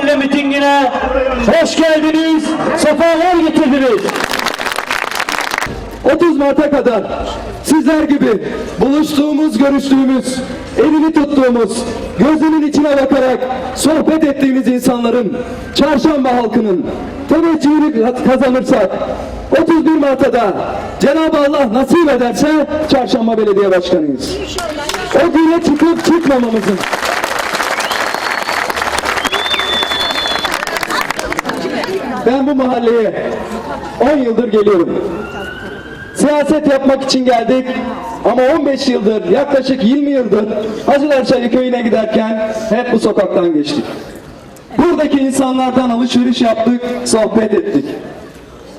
mitingine hoş geldiniz, sefalar getirdiniz. 30 Mart'a kadar sizler gibi buluştuğumuz, görüştüğümüz, elini tuttuğumuz, gözünün içine bakarak sohbet ettiğimiz insanların, çarşamba halkının teveccühünü kazanırsak 31 Mart'ta da Cenab-ı Allah nasip ederse çarşamba belediye başkanıyız. O güne çıkıp çıkmamamızın Ben bu mahalleye 10 yıldır geliyorum. Siyaset yapmak için geldik ama 15 yıldır, yaklaşık 20 yıldır Hacılarçayı köyüne giderken hep bu sokaktan geçtik. Buradaki insanlardan alışveriş yaptık, sohbet ettik.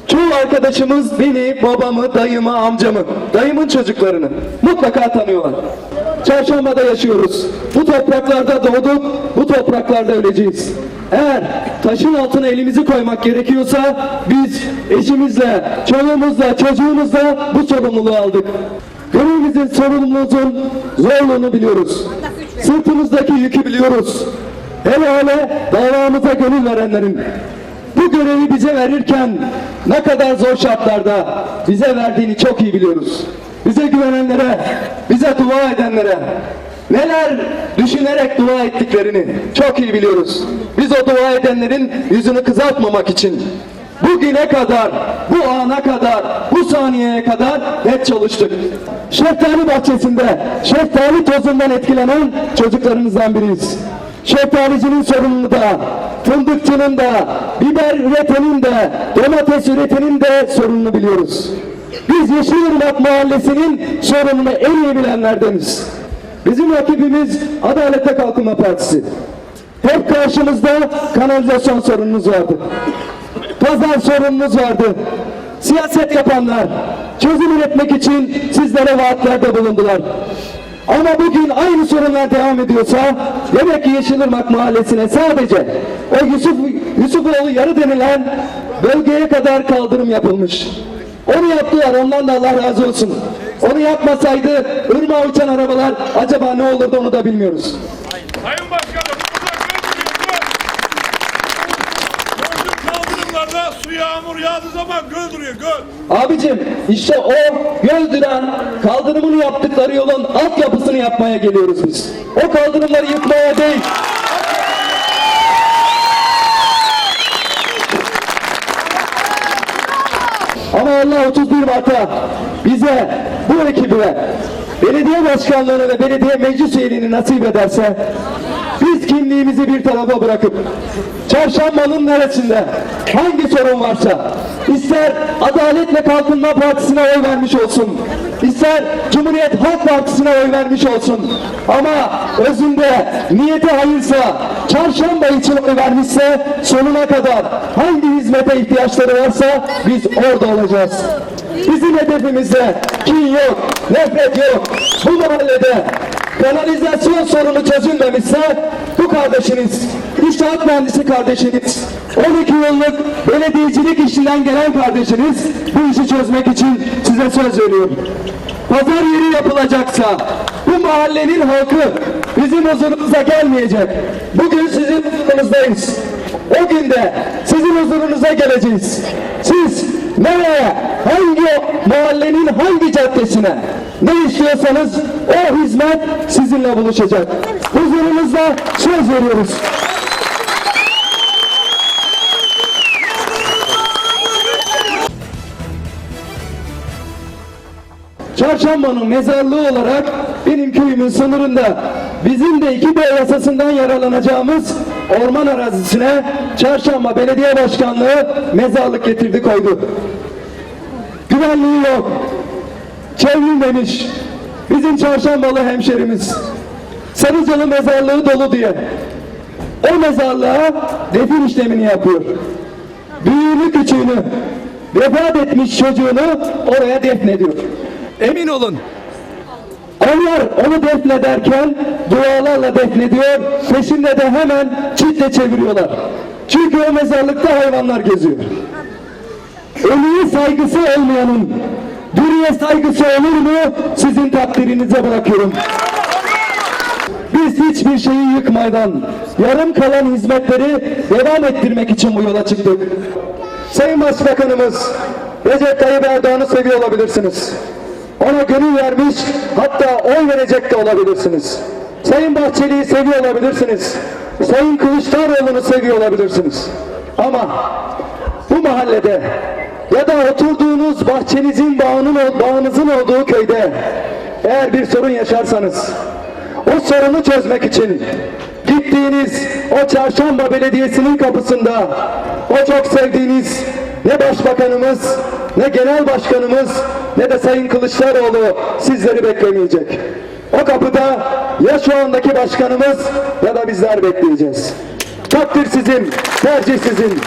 Çoğu arkadaşımız beni, babamı, dayımı, amcamı, dayımın çocuklarını mutlaka tanıyorlar. Çarşambada yaşıyoruz. Bu topraklarda doğduk, bu topraklarda öleceğiz. Eğer taşın altına elimizi koymak gerekiyorsa biz eşimizle, çoluğumuzla, çocuğumuzla bu sorumluluğu aldık. Görevimizin, sorumluluğumuzun zorluğunu biliyoruz. Sırtımızdaki yükü biliyoruz. Hele hele davamıza gönül verenlerin, bu görevi bize verirken ne kadar zor şartlarda bize verdiğini çok iyi biliyoruz. Bize güvenenlere, bize dua edenlere neler düşünerek dua ettiklerini çok iyi biliyoruz. Biz o dua edenlerin yüzünü kızartmamak için bugüne kadar, bu ana kadar, bu saniyeye kadar hep çalıştık. Şeftali bahçesinde, şeftali tozundan etkilenen çocuklarımızdan biriyiz. Şeftalicinin sorununu da, fındıkçının da, biber üretenin de, domates üretenin de sorununu biliyoruz. Biz Yeşilırmak Mahallesi'nin sorununu en iyi bilenlerdeniz. Bizim rakibimiz Adalet ve Kalkınma Partisi. Hep karşımızda kanalizasyon sorunumuz vardı. Pazar sorunumuz vardı. Siyaset yapanlar çözüm üretmek için sizlere vaatlerde bulundular. Ama bugün aynı sorunlar devam ediyorsa demek ki Yeşilırmak Mahallesi'ne sadece o Yusuf Yusufoğlu yarı denilen bölgeye kadar kaldırım yapılmış. Onu yaptılar ondan da Allah razı olsun. Onu yapmasaydı ırmağa uçan arabalar acaba ne olurdu onu da bilmiyoruz. Sayın Başkanım kaldırımlarda su yağmur yağdığı zaman göl duruyor göl. Abicim işte o göl duran kaldırımını yaptıkları yolun altyapısını yapmaya geliyoruz biz. O kaldırımları yıkmaya değil. Ama Allah 31 Mart'a bize, bu ekibe, belediye başkanlığını ve belediye meclis üyeliğini nasip ederse biz kimliğimizi bir tarafa bırakıp çarşambanın neresinde hangi sorun varsa ister Adalet ve Kalkınma Partisi'ne oy vermiş olsun ister Cumhuriyet Halk Partisi'ne oy vermiş olsun ama özünde niyeti hayırsa çarşamba için oy vermişse sonuna kadar hangi hizmete ihtiyaçları varsa biz orada olacağız. Bizim hedefimizde kin yok, nefret yok. Bu mahallede kanalizasyon sorunu çözülmemişse bu kardeşiniz, inşaat mühendisi kardeşiniz, 12 yıllık belediyecilik işinden gelen kardeşiniz bu işi çözmek için size söz veriyorum. Pazar yeri yapılacaksa bu mahallenin halkı bizim huzurunuza gelmeyecek. Bugün sizin huzurunuzdayız. O günde sizin huzurunuza geleceğiz. Siz nereye, hangi mahallenin hangi caddesine ne istiyorsanız o hizmet sizinle buluşacak. Huzurunuzda söz veriyoruz. Çarşamba'nın mezarlığı olarak benim köyümün sınırında bizim de 2B yasasından yararlanacağımız orman arazisine Çarşamba Belediye Başkanlığı mezarlık getirdi koydu. Güvenliği yok. Çevrilmemiş. Bizim Çarşambalı hemşerimiz. Sarıcalı mezarlığı dolu diye. O mezarlığa defin işlemini yapıyor. Büyüğünü küçüğünü vefat etmiş çocuğunu oraya defnediyor. Emin olun. Onlar onu defnederken dualarla defnediyor. Peşinde de hemen çitle çeviriyorlar. Çünkü o mezarlıkta hayvanlar geziyor. Ölüye saygısı olmayanın dürüye saygısı olur mu? Sizin takdirinize bırakıyorum. Biz hiçbir şeyi yıkmadan yarım kalan hizmetleri devam ettirmek için bu yola çıktık. Sayın Başbakanımız Recep Tayyip Erdoğan'ı seviyor olabilirsiniz. Ona gönül vermiş hatta oy verecek de olabilirsiniz. Sayın Bahçeli'yi seviyor olabilirsiniz. Sayın Kılıçdaroğlu'nu seviyor olabilirsiniz. Ama bu mahallede ya da oturduğunuz bahçenizin bağının, bağınızın olduğu köyde eğer bir sorun yaşarsanız o sorunu çözmek için gittiğiniz o çarşamba belediyesinin kapısında o çok sevdiğiniz ne başbakanımız ne genel başkanımız ne de Sayın Kılıçdaroğlu sizleri beklemeyecek. O kapıda ya şu andaki başkanımız ya da bizler bekleyeceğiz. Takdir sizin, tercih sizin.